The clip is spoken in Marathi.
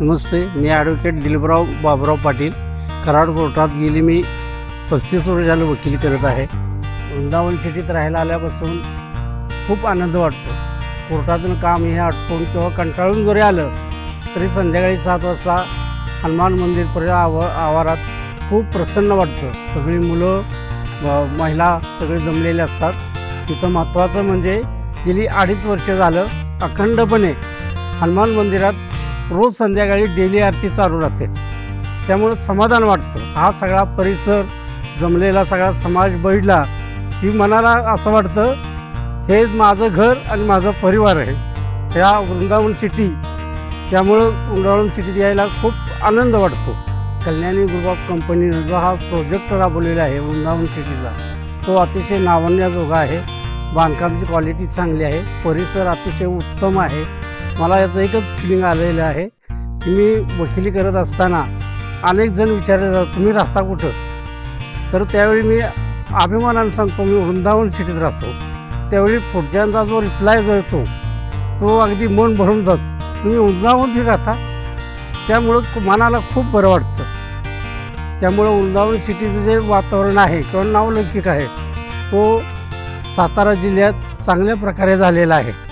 नमस्ते मी ॲडव्होकेट दिलीपराव बाबुराव पाटील. कराड कोर्टात गेली मी पस्तीस वर्ष झालं वकील करत आहे. वृंदावन सिटीत राहायला आल्यापासून खूप आनंद वाटतो. कोर्टातून काम हे आटपून किंवा कंटाळून जरी आलं तरी संध्याकाळी सात वाजता हनुमान मंदिरपर्यंत आव आवारात खूप प्रसन्न वाटतं. सगळी मुलं महिला सगळे जमलेले असतात. तिथं महत्त्वाचं म्हणजे गेली अडीच वर्ष झालं अखंडपणे हनुमान मंदिरात रोज संध्याकाळी डेली आरती चालू राहते. त्यामुळं समाधान वाटतं. हा सगळा परिसर जमलेला सगळा समाज बघितला की मनाला असं वाटतं हे माझं घर आणि माझा परिवार आहे. ह्या वृंदावन सिटी त्यामुळं वृंदावन सिटीत यायला खूप आनंद वाटतो. कल्याणी ग्रुप ऑफ कंपनीनं जो हा प्रोजेक्ट राबवलेला आहे वृंदावन सिटीचा तो अतिशय नावन्याजोगा आहे. बांधकामाची क्वालिटी चांगली आहे. परिसर अतिशय उत्तम आहे. मला याचं एकच फिलिंग आलेलं आहे की मी वकिली करत असताना अनेक जण विचारले जातात तुम्ही राहता कुठं? तर त्यावेळी मी अभिमानाने सांगतो मी वृंदावन सिटीत राहतो. त्यावेळी पुढच्यांचा जो रिप्लाय जो येतो तो अगदी मन भरून जातो तुम्ही वृंदावनही राहता? त्यामुळं मनाला खूप बरं वाटतं. त्यामुळं वृंदावन सिटीचं जे वातावरण आहे किंवा नावलौकिक आहे तो सातारा जिल्ह्यात चांगल्या प्रकारे झालेला आहे.